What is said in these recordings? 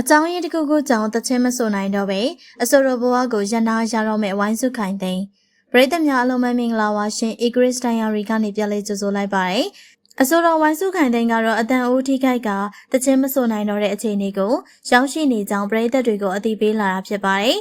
အကြောင်းရင်းတစ်ခုခုကြောင့်တချင်းမဆိုနိုင်တော့ပဲအဆိုတော်ဘဝကိုရနာရတော့မဲ့ဝိုင်းစုခိုင်သိန်းပရိသတ်များအလုံးမမင်္ဂလာပါရှင် Igris Diary ကနေပြန်လေးကြိုဆိုလိုက်ပါတယ်အဆိုတော်ဝိုင်းစုခိုင်သိန်းကတော့အတန်အိုးထိခိုက်ကတချင်းမဆိုနိုင်တော့တဲ့အခြေအနေကိုရောက်ရှိနေကြောင်းပရိသတ်တွေကိုအသိပေးလာတာဖြစ်ပါတယ်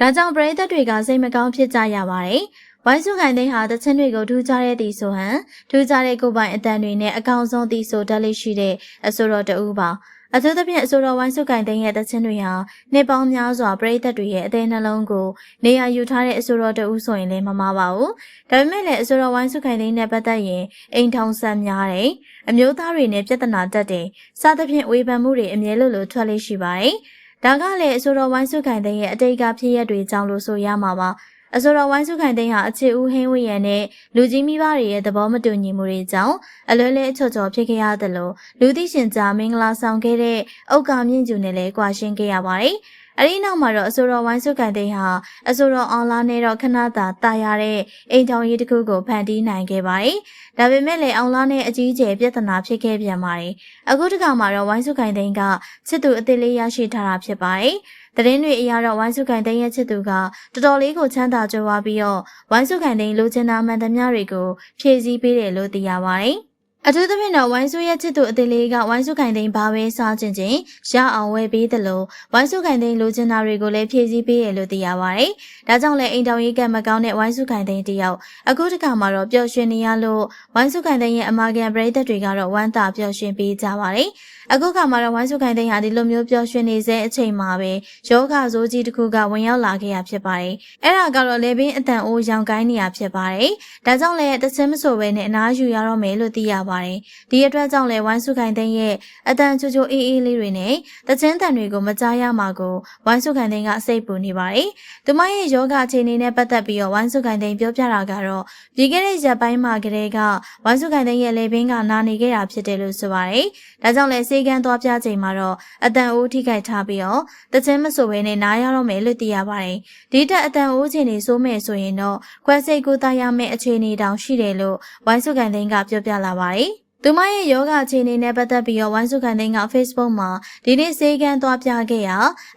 ဒါကြောင့်ပရိသတ်တွေကစိတ်မကောင်းဖြစ်ကြရပါတယ်ဝိုင်းစုခိုင်သိန်းဟာတချင်းတွေကိုထူးခြားတဲ့တီဆိုဟန်ထူးခြားတဲ့ကိုယ်ပိုင်အတန်တွေနဲ့အကောင်ဆုံးတီဆိုတက်လေးရှိတဲ့အဆိုတော်တဦးပါ အထူးသဖြင့်အဆိုတော်ဝိုင်းစုကင်သိန်းရဲ့တခြင်းတွေဟာနှစ်ပေါင်းများစွာပရိသတ်တွေရဲ့အသေးနှလုံးကိုနေရာယူထားတဲ့အဆိုတော်တဦးဆိုရင်လည်းမမှားပါဘူး။ဒါပေမဲ့လည်းအဆိုတော်ဝိုင်းစုကင်သိန်းနဲ့ပတ်သက်ရင်အိမ်ထောင်ဆန်းများတယ်။အမျိုးသားတွေနဲ့ပြဿနာတက်တယ်။စသဖြင့်ဝေဖန်မှုတွေအမြဲလိုလိုထွက်လေးရှိပါတယ်။ဒါကလည်းအဆိုတော်ဝိုင်းစုကင်သိန်းရဲ့အတိတ်ကဖြစ်ရပ်တွေကြောင့်လို့ဆိုရမှာပါ။ အဆိုတော်ဝိုင်းစုခိုင်သိန်းဟာအခြေဦးဟင်းဝရံနဲ့လူကြီးမိဘတွေရဲ့သဘောမတူညီမှုတွေကြောင့်အလွဲလဲအချော်ချော်ဖြစ်ခဲ့ရတယ်လို့လူသိရှင်ကြားမင်္ဂလာဆောင်ခဲ့တဲ့ဥက္ကာမြင့်ကျူနဲ့လည်းကြွာရှင်းခဲ့ရပါတယ်။အဲဒီနောက်မှာတော့အဆိုတော်ဝိုင်းစုကန်သိန်းဟာအဆိုတော်အွန်လိုင်းနဲ့တော့ခဏသာတာရတဲ့အိမ်ထောင်ရေးတစ်ခုကိုဖန်တီးနိုင်ခဲ့ပါတယ်။ဒါပေမဲ့လည်းအွန်လိုင်းနဲ့အကြီးအကျယ်ပြဿနာဖြစ်ခဲ့ပြန်ပါတယ်။အခုတစ်ခါမှာတော့ဝိုင်းစုကန်သိန်းကချစ်သူအသေးလေးရရှိထားတာဖြစ်ပါတယ်။ သတင်းတွေအရတော့ဝိုင်းစုခိုင်သိန်းရဲ့ချစ်သူကတော်တော်လေးကိုချမ်းသာကြွယ်ဝပြီးတော့ဝိုင်းစုခိုင်သိန်းလိုချင်တာမှန်သမျှတွေကိုဖြည့်ဆည်းပေးတယ်လို့သိရပါတယ်။ အထူးသဖြင့်တော့ဝိုင်းစုရဲ့ချစ်သူအသေးလေးကဝိုင်းစုခိုင်သိန်းဘာပဲစားခြင်းချင်းရအောင်ဝယ်ပေးတယ်လို့ဝိုင်းစုခိုင်သိန်းလိုချင်တာတွေကိုလည်းဖြည့်ဆည်းပေးတယ်လို့သိရပါတယ်။ဒါကြောင့်လည်းအိမ်တောင်ရေးကမကောင်းတဲ့ဝိုင်းစုခိုင်သိန်းတယောက်အခုတခါမှာတော့ပျော်ရွှင်နေရလို့ဝိုင်းစုခိုင်သိန်းရဲ့အမာကန်ပရိသတ်တွေကတော့ဝမ်းသာပျော်ရွှင်ပေးကြပါတယ်။အခုခါမှာတော့ဝိုင်းစုခိုင်သိန်းဟာဒီလိုမျိုးပျော်ရွှင်နေစေအချိန်မှာပဲယောဂဇိုးကြီးတစ်ခုကဝင်ရောက်လာခဲ့ရဖြစ်ပါတယ်။အဲ့ဒါကတော့လေပင်အတန်အိုးရောင်ကိုင်းနေရဖြစ်ပါတယ်။ဒါကြောင့်လည်းတစင်းမဆိုပဲနဲ့အနားယူရတော့မယ်လို့သိရပါတယ်။ဒီအတွက်ကြောင့်လည်းဝိုင်းစုခိုင်သိန်းရဲ့အတန်ချိုချိုအေးအေးလေးတွေနဲ့တချင်းတန်တွေကိုမကြားရမှာကိုဝိုင်းစုခိုင်သိန်းကစိတ်ပူနေပါတယ်။သူမရဲ့ယောဂအခြေအနေနဲ့ပတ်သက်ပြီးတော့ဝိုင်းစုခိုင်သိန်းပြောပြတာကတော့ဒီကနေ့ရက်ပိုင်းမှာကလေးကဝိုင်းစုခိုင်သိန်းရဲ့လေပင်ကနာနေခဲ့တာဖြစ်တယ်လို့ဆိုပါတယ်။ဒါကြောင့်လည်းစေကန်းသွားပြချိန်မှာတော့အတန်အိုးထိခိုက်ထားပြီးတော့တခြင်းမဆိုဘဲနဲ့နားရတော့မယ်လို့သိရပါတယ်။ဒီတက်အတန်အိုးချိန်နေစိုးမယ်ဆိုရင်တော့ခွဲစိတ်ကိုသားရမယ့်အခြေအနေတောင်ရှိတယ်လို့ဝိုင်းစုကန်သိန်းကပြောပြလာပါတယ်။ သူမရဲ့ယောဂအခြေအနေနဲ့ပတ်သက်ပြီးတော့ဝိုင်းစုခံသိန်းက Facebook မှာဒီနေ့ဈေးကန်းသွားပြခဲ့ရ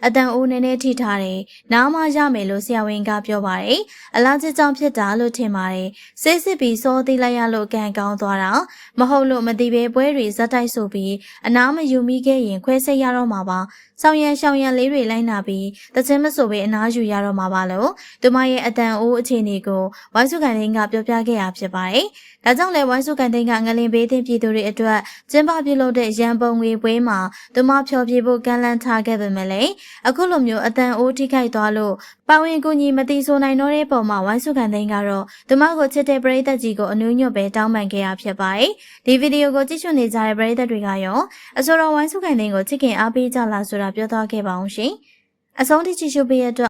အတန်အိုးနည်းနည်းထိထားတယ်။နားမရမယ်လို့ဆရာဝန်ကပြောပါတယ်။အလားကျကြောင့်ဖြစ်တာလို့ထင်ပါတယ်။ဆေးစစ်ပြီးစောသိလိုက်ရလို့ကံကောင်းသွားတာမဟုတ်လို့မသိပဲပွဲတွေဇက်တိုက်ဆိုပြီးအနားမယူမိခဲ့ရင်ခွဲစိတ်ရတော့မှာပါ။ဆောင်ရန်ရှောင်ရန်လေးတွေလိုက်နာပြီးတခြင်းမဆိုပဲအနားယူရတော့မှာပါလို့သူမရဲ့အတန်အိုးအခြေအနေကိုဝိုင်းစုခံသိန်းကပြောပြခဲ့ရဖြစ်ပါတယ်။ဒါကြောင့်လဲဝိုင်းစုခံသိန်းကငလင်ဘေးသင်ပြည်သူတွေအတွက်ကျင်းပပြုလုပ်တဲ့ရန်ပုံငွေပွဲမှာသူမဖျော်ဖြေဖို့ကမ်းလှမ်းထားခဲ့ပေမဲ့လည်းအခုလိုမျိုးအတန်အိုးထိခိုက်သွားလို့ပါဝင်ကူညီမတိဆိုနိုင်တော့တဲ့ပုံမှာဝိုင်းစုခံသိန်းကတော့သူမကိုချစ်တဲ့ပရိသတ်ကြီးကိုအနူးညွတ်ပဲတောင်းပန်ခဲ့ရဖြစ်ပါတယ်။ဒီဗီဒီယိုကိုကြည့်ရှုနေကြတဲ့ပရိသတ်တွေကရောအစောတော်ဝိုင်းစုခံသိန်းကိုချစ်ခင်အားပေးကြလားဆိုတာပြောသွားခဲ့ပါအောင်ရှင်။အဆုံးထိကြည့်ရှုပေးရတဲ့